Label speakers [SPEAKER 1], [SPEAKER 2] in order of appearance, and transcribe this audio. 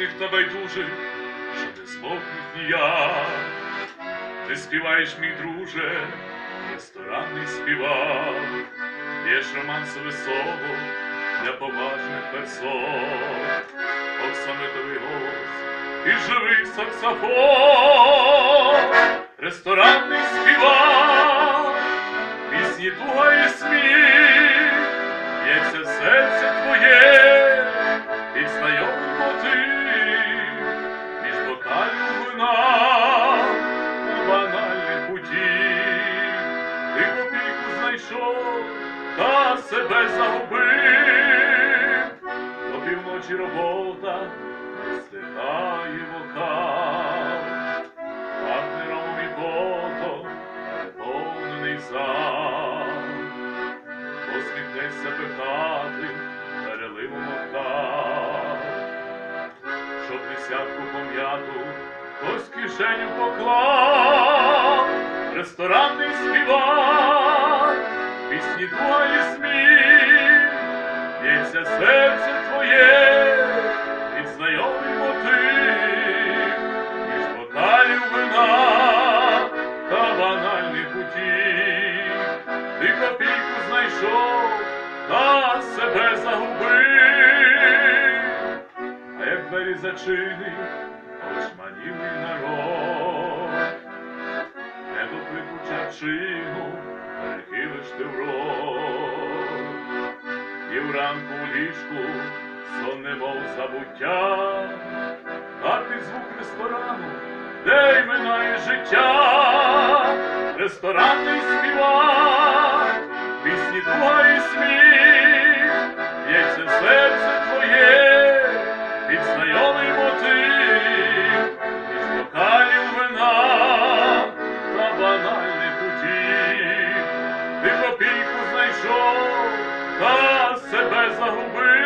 [SPEAKER 1] знеможених та байдужих, що не змовкнуть я. Ти співаєш, мій друже, ресторанний співак, П'єш романсове слово для поважних персон, Оксамитовий голос і живий саксофон, ресторанний співак, пісні туга і сміх, б'ється серце. Ти знайшов та себе загубив, до півночі робота не стихає вокал, партнером і потом переповнений зал, посміхнеться пихати переливом октав, щоб десятку пом'яту хтось кишеню поклав, знайшов та себе загубив, а як двері зачинив, очманілий народ, не допиту чарчину, перехилиш ти в рот, і вранку в ліжку сон немов забуття, а під звук ресторану, де й минає життя, ресторанний співак, та себе загубив.